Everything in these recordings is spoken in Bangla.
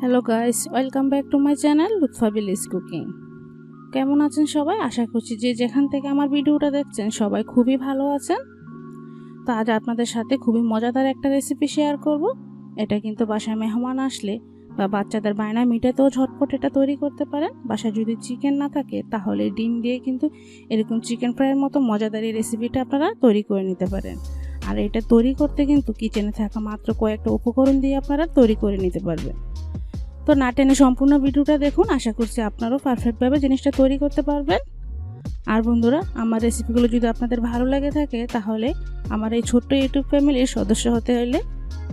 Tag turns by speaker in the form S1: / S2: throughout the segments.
S1: Hello guys welcome back to my channel Lutfa বিলিস cooking কেমন আছেন সবাই? আশা করছি যে যেখান থেকে আমার ভিডিওটা দেখছেন, সবাই খুবই ভালো আছেন। তো আজ আপনাদের সাথে খুবই মজাদার একটা রেসিপি শেয়ার করব। এটা কিন্তু বাসায় মেহমান আসলে বা বাচ্চাদের বায়না মিটাতেও ঝটপট এটা তৈরি করতে পারেন। বাসায় যদি চিকেন না থাকে, তাহলে ডিম দিয়ে কিন্তু এরকম চিকেন ফ্রাইয়ের মতো মজাদার এই রেসিপিটা আপনারা তৈরি করে নিতে পারেন। আর এটা তৈরি করতে কিন্তু কিচেনে থাকা মাত্র কয়েকটা উপকরণ দিয়ে আপনারা তৈরি করে নিতে পারবেন। তো না টেনে সম্পূর্ণ ভিডিওটা দেখুন। আশা করছি আপনারাও পারফেক্টভাবে জিনিসটা তৈরি করতে পারবেন। আর বন্ধুরা, আমার রেসিপিগুলো যদি আপনাদের ভালো লেগে থাকে, তাহলে আমার এই ছোট্ট ইউটিউব ফ্যামিলির সদস্য হতে হলে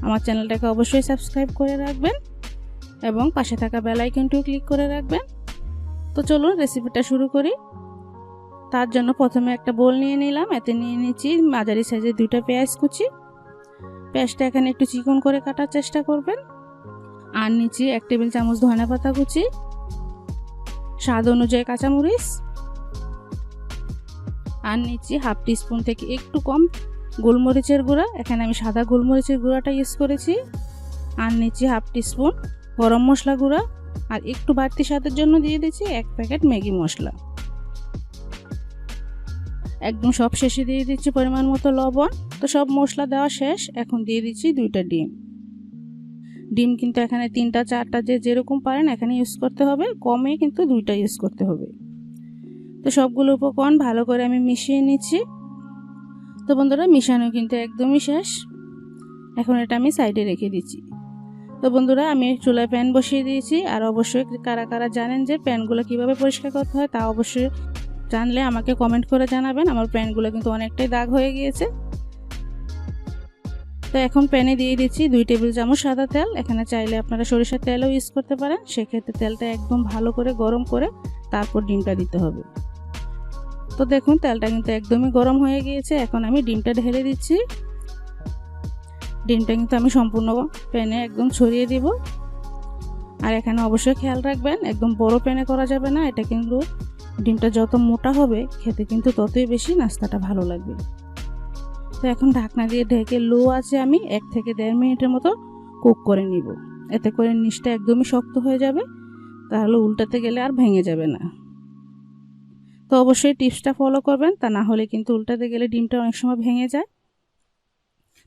S1: আমার চ্যানেলটাকে অবশ্যই সাবস্ক্রাইব করে রাখবেন এবং পাশে থাকা বেল আইকনটিও ক্লিক করে রাখবেন। তো চলুন রেসিপিটা শুরু করি। তার জন্য প্রথমে একটা বোল নিয়ে নিলাম। এতে নিয়ে নিচ্ছি মাঝারি সাইজের দুইটা পেঁয়াজ কুচি। পেঁয়াজটা এখানে একটু চিকন করে কাটার চেষ্টা করবেন। আর নিচে এক টেবিল চামচ ধনে পাতা কুচি। স্বাদ অনুযায়ী কাঁচামরিচ। আর নিচে হাফ টিস্পুন থেকে একটু কম গোলমরিচের গুঁড়া। এখানে আমি সাদা গোলমরিচের গুঁড়াটা ইউজ করেছি। আর নিচে হাফ টিস্পুন গরম মশলা গুঁড়া। আর একটু বাড়তি স্বাদের জন্য দিয়ে দিচ্ছি এক প্যাকেট ম্যাগি মশলা। একদম সব শেষে দিয়ে দিচ্ছি পরিমাণ মতো লবণ। তো সব মশলা দেওয়া শেষ। এখন দিয়ে দিচ্ছি দুইটা ডিম। ডিম কিন্তু এখানে তিনটা, চারটা যে যেরকম পারেন এখানে ইউজ করতে হবে। কমে কিন্তু দুইটা ইউজ করতে হবে। তো সবগুলো উপকরণ ভালো করে আমি মিশিয়ে নিচ্ছি। তো বন্ধুরা, মিশানো কিন্তু একদমই শেষ। এখন এটা আমি সাইডে রেখে দিচ্ছি। তো বন্ধুরা, আমি চুলায় প্যান বসিয়ে দিয়েছি। আর অবশ্যই কারা কারা জানেন যে প্যানগুলো কীভাবে পরিষ্কার করতে হয় তা অবশ্যই জানলে আমাকে কমেন্ট করে জানাবেন। আমার প্যানগুলো কিন্তু অনেকটাই দাগ হয়ে গিয়েছে। তো এখন প্যানে দিয়ে দিচ্ছি দুই টেবিল চামচ সাদা তেল। এখানে চাইলে আপনারা সরিষার তেলও ইউজ করতে পারেন। সেক্ষেত্রে তেলটা একদম ভালো করে গরম করে তারপর ডিমটা দিতে হবে। তো দেখুন, তেলটা কিন্তু একদমই গরম হয়ে গিয়েছে। এখন আমি ডিমটা ঢেলে দিচ্ছি। ডিমটা কিন্তু আমি সম্পূর্ণ প্যানে একদম ছড়িয়ে দিব। আর এখানে অবশ্যই খেয়াল রাখবেন, একদম বড় প্যানে করা যাবে না। এটা কিন্তু ডিমটা যত মোটা হবে, খেতে কিন্তু ততই বেশি নাস্তাটা ভালো লাগবে। তো এখন ঢাকনা দিয়ে ঢেকে লো আছে আমি এক থেকে দেড় মিনিটের মতো কুক করে নিব। এতে করে নিচটা একদমই শক্ত হয়ে যাবে, তাহলে উল্টাতে গেলে আর ভেঙে যাবে না। তো অবশ্যই টিপসটা ফলো করবেন, তা না হলে কিন্তু উল্টাতে গেলে ডিমটা অনেক সময় ভেঙে যায়।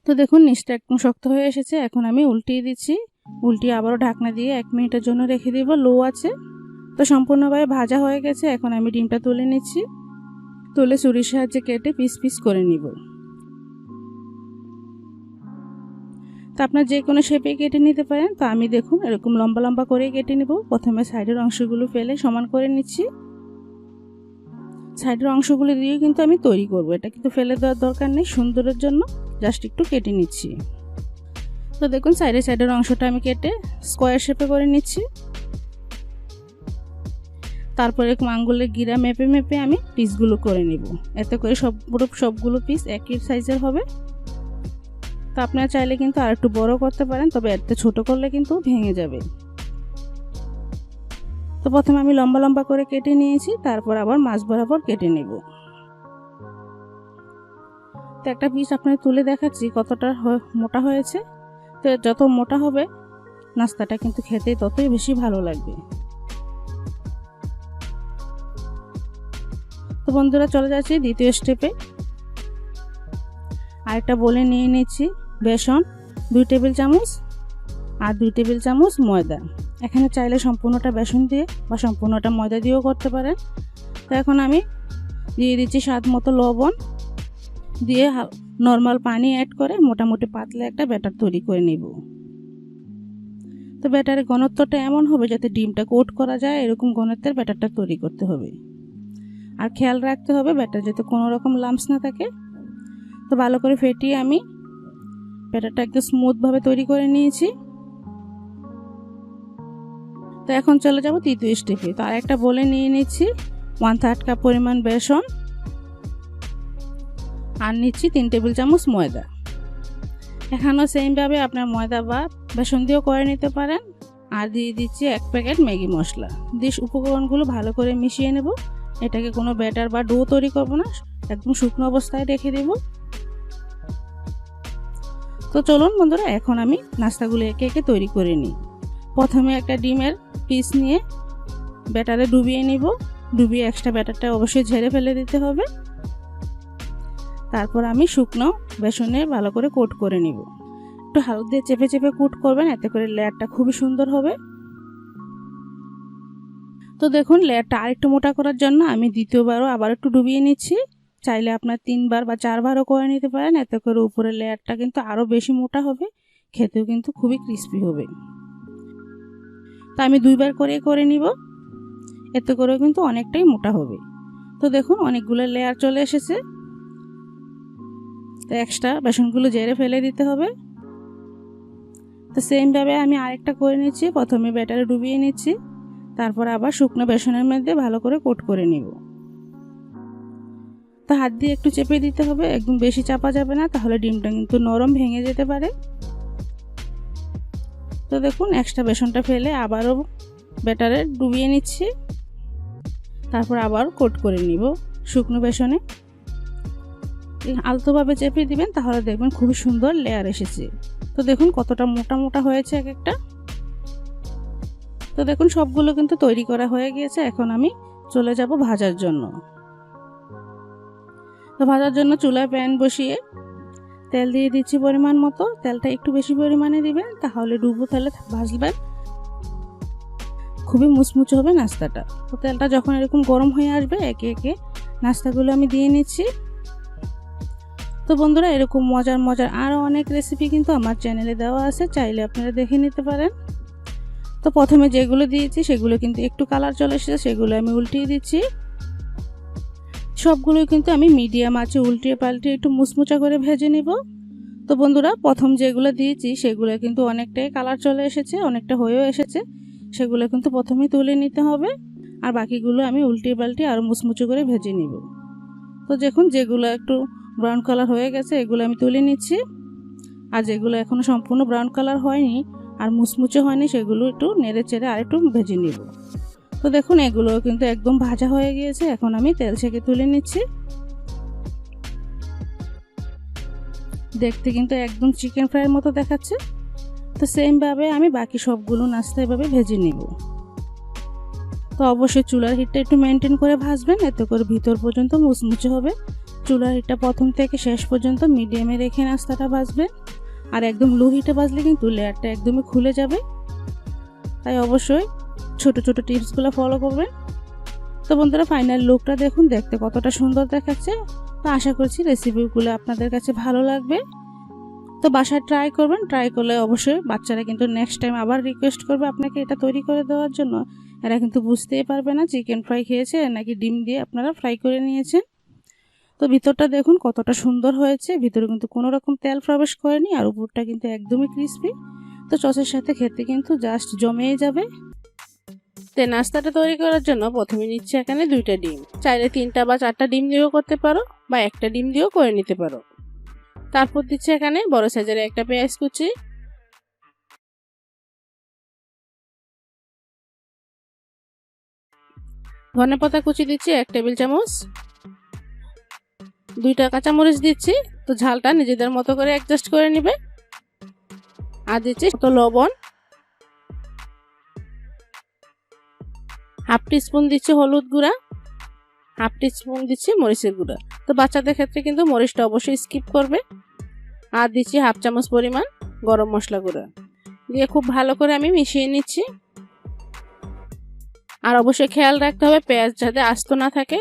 S1: তো দেখুন নিচটা একদম শক্ত হয়ে এসেছে, এখন আমি উল্টিয়ে দিচ্ছি। উল্টিয়ে আবারও ঢাকনা দিয়ে এক মিনিটের জন্য রেখে দিব, লো আছে। তো সম্পূর্ণভাবে ভাজা হয়ে গেছে, এখন আমি ডিমটা তুলে নিচ্ছি। তুলে চুরির সাহায্যে কেটে পিস পিস করে নিব। তো আপনার যে কোনো শেপে কেটে নিতে পারেন। তো আমি দেখুন এরকম লম্বা লম্বা করে কেটে নেব। প্রথমে সাইডের অংশগুলো ফেলে সমান করে নিচ্ছি। সাইডের অংশগুলো দিয়ে কিন্তু আমি তৈরি করব। এটা কিন্তু ফেলে দেওয়ার দরকার নেই, সুন্দরের জন্য। জাস্ট একটু কেটে নিচ্ছি। তো দেখুন সাইডে সাইডের অংশটা আমি কেটে স্কোয়ার শেপে করে নিচ্ছি। তারপরে আঙ্গুলের গিরা মেপে মেপে আমি পিসগুলো করে নিব। এতে করে সব সবগুলো পিস একই সাইজের হবে। তো আপনারা চাইলে কিন্তু আর একটু বড় করতে পারেন, তবে এতে ছোট করলে কিন্তু ভেঙে যাবে। তো প্রথমে আমি লম্বা লম্বা করে কেটে নিয়েছি, তারপর আবার মাছ বরাবর কেটে নেব। তো একটা পিস আপনার তুলে দেখাচ্ছি কতটা মোটা হয়েছে। তো যত মোটা হবে, নাস্তাটা কিন্তু খেতে ততই বেশি ভালো লাগবে। তো বন্ধুরা চলে যাচ্ছি দ্বিতীয় স্টেপে আরেকটা বলে নিয়ে নিচ্ছি। বেসন, দুই টেবিল চামচ আর দুই টেবিল চামচ ময়দা। এখানে চাইলে সম্পূর্ণটা বেসন দিয়ে বা সম্পূর্ণটা ময়দা দিয়েও করতে পারেন। তো এখন আমি দিয়ে দিচ্ছি স্বাদ মতো লবণ দিয়ে নর্মাল পানি অ্যাড করে মোটামুটি পাতলা একটা ব্যাটার তৈরি করে নেব। তো ব্যাটারের ঘনত্বটা এমন হবে যাতে ডিমটা কোট করা যায়, এরকম ঘনত্বের ব্যাটারটা তৈরি করতে হবে। আর খেয়াল রাখতে হবে ব্যাটার যাতে কোনো রকম লাম্পস না থাকে। তো ভালো করে ফেটিয়ে আমি ব্যাটারটা একদম স্মুথভাবে তৈরি করে নিয়েছি। তো এখন চলে যাব তৃতীয় স্টেপে তো আরেকটা বলে নিয়ে নিচ্ছি। ওয়ান থার্ড কাপ পরিমাণ বেসন। আর নিচ্ছি তিন টেবিল চামচ ময়দা। এখানেও সেমভাবে আপনার ময়দা বা বেসন দিয়েও করে নিতে পারেন। আর দিয়ে দিচ্ছি এক প্যাকেট ম্যাগি মশলা। দিয়ে উপকরণগুলো ভালো করে মিশিয়ে নেব। এটাকে কোনো ব্যাটার বা ডো তৈরি করব না। একদম শুকনো অবস্থায় রেখে দেব। তো চলুন বন্ধুরা, এখন আমি নাস্তাগুলো একে একে তৈরি করে নিই। প্রথমে একটা ডিমের পিস নিয়ে ব্যাটারে ডুবিয়ে নিব। ডুবিয়ে এক্সট্রা ব্যাটারটা অবশ্যই ঝেড়ে ফেলে দিতে হবে। তারপর আমি শুকনো বেসনে ভালো করে কোট করে নিব। একটু হালকা দিয়ে চেপে চেপে কোট করবেন, এতে করে লেয়ারটা খুবই সুন্দর হবে। তো দেখুন, লেয়ারটা আরেকটু মোটা করার জন্য আমি দ্বিতীয়বারও আবার একটু ডুবিয়ে নিচ্ছি। চাইলে আপনার তিনবার বা চারবারও করে নিতে পারেন। এতে করে উপরের লেয়ারটা কিন্তু আরও বেশি মোটা হবে, খেতেও কিন্তু খুবই ক্রিস্পি হবে। তা আমি দুইবার করে করে নিব, এতে করেও কিন্তু অনেকটাই মোটা হবে। তো দেখুন, অনেকগুলো লেয়ার চলে এসেছে। তো এক্সট্রা বেসনগুলো জেরে ফেলে দিতে হবে। তো সেমভাবে আমি আরেকটা করে নিচ্ছি। প্রথমে ব্যাটারে ডুবিয়ে নিচ্ছি। তারপর আবার শুকনো বেসনের মধ্যে ভালো করে কোট করে নিব। তো হাত দিয়ে একটু চেপে দিতে হবে, একদম বেশি চাপা যাবে না, তাহলে ডিমটা কিন্তু নরম ভেঙে যেতে পারে। তো দেখুন এক্সট্রা বেসনটা ফেলে আবারও ব্যাটারে ডুবিয়ে নিচ্ছি। তারপর আবার কোট করে নিব শুকনো বেসনে। আলতোভাবে চেপে দিবেন, তাহলে দেখবেন খুবই সুন্দর লেয়ার এসেছে। তো দেখুন, কতটা মোটা মোটা হয়েছে এক একটা। তো দেখুন, সবগুলো কিন্তু তৈরি করা হয়ে গিয়েছে, এখন আমি চলে যাব ভাজার জন্য। তো ভাজার জন্য চুলায় প্যান বসিয়ে তেল দিয়ে দিচ্ছি পরিমাণ মতো। তেলটা একটু বেশি পরিমাণে দিবেন, তাহলে ডুবো তেলে ভাজবেন। খুবই মুচমুচে হবে নাস্তাটা। তো তেলটা যখন এরকম গরম হয়ে আসবে, একে একে নাস্তাগুলো আমি দিয়ে নিচ্ছি। তো বন্ধুরা, এরকম মজার মজার আরও অনেক রেসিপি কিন্তু আমার চ্যানেলে দেওয়া আছে, চাইলে আপনারা দেখে নিতে পারেন। তো প্রথমে যেগুলো দিয়েছি, সেগুলো কিন্তু একটু কালার চলে এসেছে, সেগুলো আমি উল্টিয়ে দিচ্ছি। সবগুলোই কিন্তু আমি মিডিয়াম আছে, উল্টিয়ে পাল্টিয়ে একটু মুচমুচা করে ভেজে নিব। তো বন্ধুরা, প্রথম যেগুলো দিয়েছি, সেগুলো কিন্তু অনেকটাই কালার চলে এসেছে, অনেকটা হয়েও এসেছে। সেগুলো কিন্তু প্রথমে তুলে নিতে হবে আর বাকিগুলো আমি উল্টিয়ে পাল্টিয়ে আরও মুচমুচো করে ভেজে নিব। তো দেখুন, যেগুলো একটু ব্রাউন কালার হয়ে গেছে, এগুলো আমি তুলে নিচ্ছি। আর যেগুলো এখনও সম্পূর্ণ ব্রাউন কালার হয়নি আর মুচমুচে হয়নি, সেগুলো একটু নেড়ে চেড়ে আর একটু ভেজে নিব। তো দেখুন, এগুলো কিন্তু একদম ভাজা হয়ে গিয়েছে। এখন আমি তেল ছেঁকে তুলে নিচ্ছি। দেখতে কিন্তু একদম চিকেন ফ্রাইয়ের মতো দেখাচ্ছে। তো সেমভাবে আমি বাকি সবগুলো নাস্তা এভাবে ভেজে নিব। তো অবশ্যই চুলার হিটটা একটু মেনটেন করে ভাজবেন। এতে করে ভিতর পর্যন্ত মুচমুচে হবে। চুলার হিটটা প্রথম থেকে শেষ পর্যন্ত মিডিয়ামে রেখে নাস্তাটা ভাজবেন। আর একদম লো হিটে ভাজলে কিন্তু লেয়ারটা একদমই খুলে যাবে। তাই অবশ্যই ছোট ছোট টিপসগুলো ফলো করবেন। তো বন্ধুরা ফাইনাল লুকটা দেখুন, দেখতে কতটা সুন্দর দেখাচ্ছে। তো আশা করছি রেসিপিগুলো আপনাদের কাছে ভালো লাগবে। তো বাসায় ট্রাই করবেন ট্রাই করলে অবশ্যই বাচ্চারা কিন্তু নেক্সট টাইম আবার রিকোয়েস্ট করবে আপনাকে এটা তৈরি করে দেওয়ার জন্য। এরা কিন্তু বুঝতেই পারবে না চিকেন ফ্রাই খেয়েছে নাকি ডিম দিয়ে আপনারা ফ্রাই করে নিয়েছেন। তো ভিতরটা দেখুন কতটা সুন্দর হয়েছে। ভিতরে কিন্তু কোনো রকম তেল প্রবেশ করেনি আর উপরটা কিন্তু একদমই ক্রিস্পি তো চসের সাথে খেতে কিন্তু জাস্ট জমেই যাবে। তে নাস্তাটা তৈরি করার জন্য প্রথমে নিচ্ছে এখানে দুইটা ডিম। চাইলে তিনটা বা চারটা ডিম দিয়েও করতে পারো বা একটা ডিম দিয়েও করে নিতে পারো। তারপর দিচ্ছে এখানে বড় সাইজের একটা পেঁয়াজ কুচি। ধনে পাতা কুচি দিচ্ছি এক টেবিল চামচ। দুইটা কাঁচামরিচ দিচ্ছি। তো ঝালটা নিজেদের মতো করে অ্যাডজাস্ট করে নিবে। আর দিচ্ছি তো লবণ। হাফ স্পুন দিচ্ছি হলুদ গুঁড়া, হাফ স্পুন দিচ্ছি মরিচের গুঁড়া। তো বাচ্চাদের ক্ষেত্রে কিন্তু মরিচটা অবশ্যই স্কিপ করবে। আর দিচ্ছি হাফ চামচ পরিমাণ গরম মশলা গুঁড়া। দিয়ে খুব ভালো করে আমি মিশিয়ে নিচ্ছি। আর অবশ্যই খেয়াল রাখতে হবে পেঁয়াজ যাতে আস্ত না থাকে,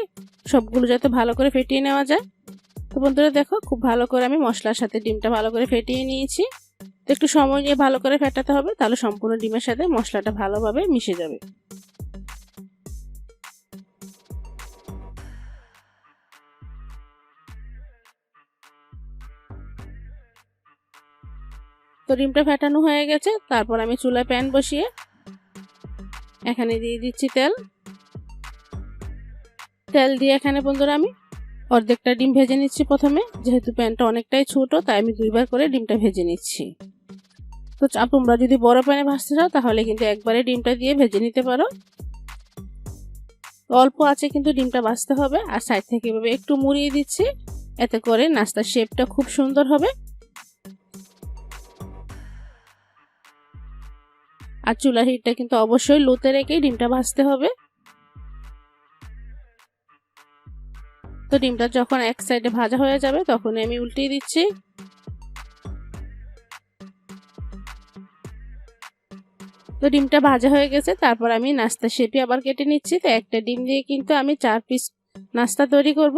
S1: সবগুলো যাতে ভালো করে ফেটিয়ে নেওয়া যায়। তো বন্ধুরা দেখো, খুব ভালো করে আমি মশলার সাথে ডিমটা ভালো করে ফেটিয়ে নিয়েছি। তো একটু সময় নিয়ে ভালো করে ফেটাতে হবে, তাহলে সম্পূর্ণ ডিমের সাথে মশলাটা ভালোভাবে মিশে যাবে। তো ডিমটা ফেটানো হয়ে গেছে, তারপর আমি চুলায় প্যান বসিয়ে এখানে দিয়ে দিচ্ছি তেল। তেল দিয়ে এখানে বন্ধুরা আমি অর্ধেকটা ডিম ভেজে নিচ্ছি প্রথমে, যেহেতু প্যানটা অনেকটাই ছোট, তাই আমি দুইবার করে ডিমটা ভেজে নিচ্ছি। তো তোমরা যদি বড় প্যানে ভাজতে চাও, তাহলে কিন্তু একবারে ডিমটা দিয়ে ভেজে নিতে পারো। অল্প আছে কিন্তু ডিমটা ভাজতে হবে, আর সাইড থেকে এভাবে একটু মুড়িয়ে দিচ্ছি, এতে করে নাস্তার শেপটা খুব সুন্দর হবে। আর চুলার হিটটা কিন্তু অবশ্যই লোতে রেখেই ডিমটা ভাজতে হবে। তো ডিমটা যখন এক সাইডে ভাজা হয়ে যাবে, তখনই আমি উল্টিয়ে দিচ্ছি। তো ডিমটা ভাজা হয়ে গেছে, তারপর আমি নাস্তা শেপি আবার কেটে নিচ্ছি। তো একটা ডিম দিয়ে কিন্তু আমি চার পিস নাস্তা তৈরি করব।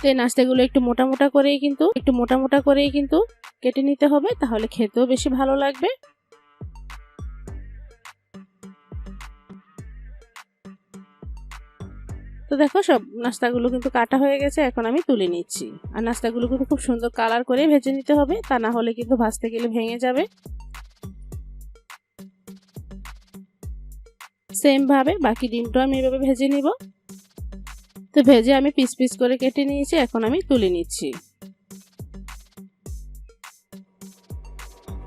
S1: তো এই নাস্তাগুলো একটু মোটা মোটা করেই কিন্তু, একটু মোটা মোটা করেই কিন্তু কেটে নিতে হবে, তাহলে খেতেও বেশি ভালো লাগবে। তো দেখো সব নাস্তাগুলো কিন্তু কাটা হয়ে গেছে, এখন আমি তুলে নিচ্ছি। আর নাস্তাগুলো কিন্তু খুব সুন্দর কালার করে ভেজে নিতে হবে, তা না হলে কিন্তু ভাজতে গেলে ভেঙে যাবে। সেম ভাবে বাকি ডিমটাও আমি এভাবে ভেজে নিব। তো ভেজে আমি পিস পিস করে কেটে নিয়েছি, এখন আমি তুলে নিচ্ছি।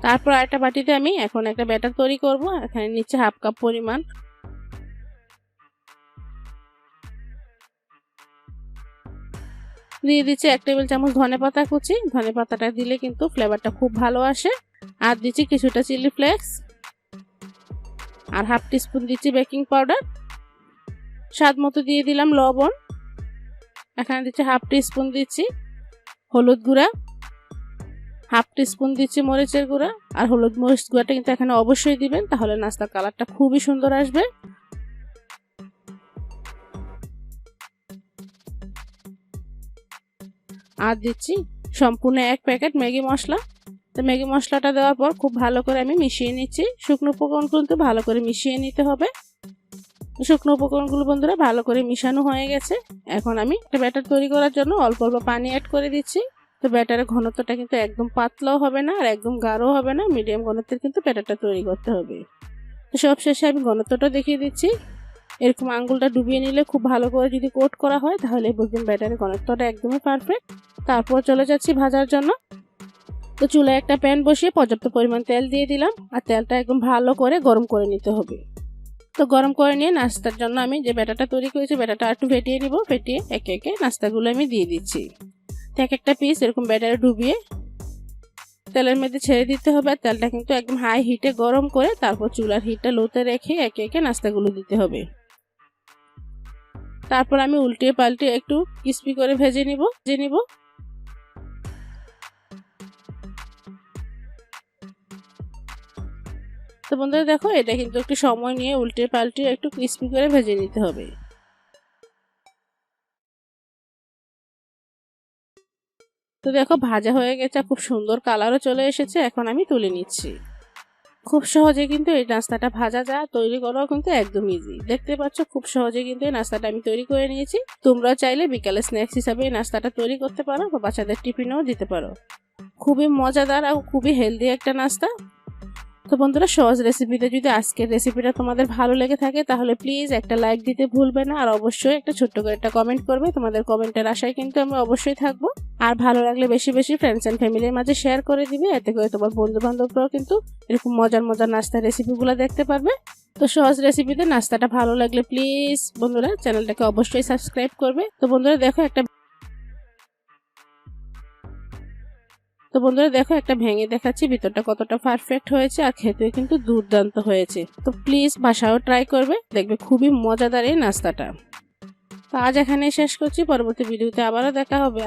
S1: তারপর একটা বাটিতে আমি এখন একটা ব্যাটার তৈরি করব, এখানে নিচ্ছে হাফ কাপ পরিমাণ দিয়ে দিচ্ছি এক টেবিল চামচ ধনে পাতা কুচি। ধনে পাতাটা দিলে কিন্তু ফ্লেভারটা খুব ভালো আসে। আর দিচ্ছি কিছুটা চিলি ফ্লেক্স আর হাফ টিস্পুন দিচ্ছি বেকিং পাউডার স্বাদ মতো দিয়ে দিলাম লবণ। এখানে দিচ্ছি হাফ টিস্পুন দিচ্ছি হলুদ গুঁড়া। হাফ টিস্পুন দিচ্ছি মরিচের গুঁড়া। আর হলুদ মরিচ গুঁড়াটা কিন্তু এখানে অবশ্যই দিবেন, তাহলে নাস্তার কালারটা খুবই সুন্দর আসবে। আর দিচ্ছি সম্পূর্ণ এক প্যাকেট ম্যাগি মশলা। তো ম্যাগি মশলাটা দেওয়ার পর খুব ভালো করে আমি মিশিয়ে নিচ্ছি। শুকনো উপকরণ কিন্তু ভালো করে মিশিয়ে নিতে হবে। শুকনো উপকরণগুলো বন্ধুরা ভালো করে মিশানো হয়ে গেছে। এখন আমি একটা ব্যাটার তৈরি করার জন্য অল্প অল্প পানি অ্যাড করে দিচ্ছি। তো ব্যাটারের ঘনত্বটা কিন্তু একদম পাতলাও হবে না আর একদম গাঢ়ও হবে না। মিডিয়াম ঘনত্বের কিন্তু ব্যাটারটা তৈরি করতে হবে। তো সব শেষে আমি ঘনত্বটা দেখিয়ে দিচ্ছি। এরকম আঙ্গুলটা ডুবিয়ে নিলে খুব ভালো করে যদি কোট করা হয়, তাহলে বুঝবেন ব্যাটারের ঘনত্বটা একদমই পারফেক্ট তারপর চলে যাচ্ছি ভাজার জন্য। তো চুলায় একটা প্যান বসিয়ে পর্যাপ্ত পরিমাণ তেল দিয়ে দিলাম, আর তেলটা একদম ভালো করে গরম করে নিতে হবে। তো গরম করে নিয়ে নাস্তার জন্য আমি যে ব্যাটাটা তৈরি করেছি ব্যাটাটা একটু ফেটিয়ে নিব, ফেটিয়ে একে একে নাস্তাগুলো আমি দিয়ে দিচ্ছি। তো এক একটা পিস এরকম ব্যাটারে ডুবিয়ে তেলের মধ্যে ছেড়ে দিতে হবে, আর তেলটা কিন্তু একদম হাই হিটে গরম করে তারপর চুলার হিটটা লোতে রেখে একে একে নাস্তাগুলো দিতে হবে। তারপর আমি উল্টিয়ে পাল্টে একটু ক্রিস্পি করে ভেজে নিব ভেজে নিব। তো বন্ধুরা দেখো, এটা কিন্তু একটু সময় নিয়ে উল্টে পাল্টে একটু ক্রিস্পি করে ভেজে নিতে হবে। তো দেখো, ভাজা হয়ে গেছে, খুব সুন্দর কালারও চলে এসেছে, এখন আমি তুলে নিচ্ছি। খুব সহজে কিন্তু এই নাস্তাটা ভাজা যা তৈরি করাও কিন্তু একদম ইজি দেখতে পাচ্ছ, খুব সহজে কিন্তু এই নাস্তাটা আমি তৈরি করে নিয়েছি। তোমরা চাইলে বিকালে স্ন্যাক্স হিসাবে এই নাস্তাটা তৈরি করতে পারো বা বাচ্চাদের টিফিনেও দিতে পারো। খুবই মজাদার আর খুবই হেলদি একটা নাস্তা। তো বন্ধুরা, সহজ রেসিপিতে যদি আজকের রেসিপিটা তোমাদের ভালো লেগে থাকে, তাহলে প্লিজ একটা লাইক দিতে ভুলবে না। আর অবশ্যই একটা ছোট্ট করে একটা কমেন্ট করবে। তোমাদের কমেন্টের আশায় কিন্তু আমি অবশ্যই থাকব। আর ভালো লাগলে বেশি বেশি ফ্রেন্ডস অ্যান্ড ফ্যামিলির মাঝে শেয়ার করে দিবে। এতে করে তোমার বন্ধু বান্ধবরাও কিন্তু এরকম মজার মজার নাস্তার রেসিপিগুলো দেখতে পারবে। তো সহজ রেসিপিতে নাস্তাটা ভালো লাগলে প্লিজ বন্ধুরা চ্যানেলটাকে অবশ্যই সাবস্ক্রাইব করবে। তো বন্ধুরা, দেখো একটা তো বন্ধুরা দেখো, একটা ভেঙে দেখাচ্ছি, ভিতরটা কতটা পারফেক্ট হয়েছে আর খেতে কিন্তু দুর্দান্ত হয়েছে। তো প্লিজ বাসাও ট্রাই করবে, দেখবে খুবই মজাদার এই নাস্তাটা। তো আজ এখানে শেষ করছি, পরবর্তী ভিডিওতে আবারও দেখা হবে।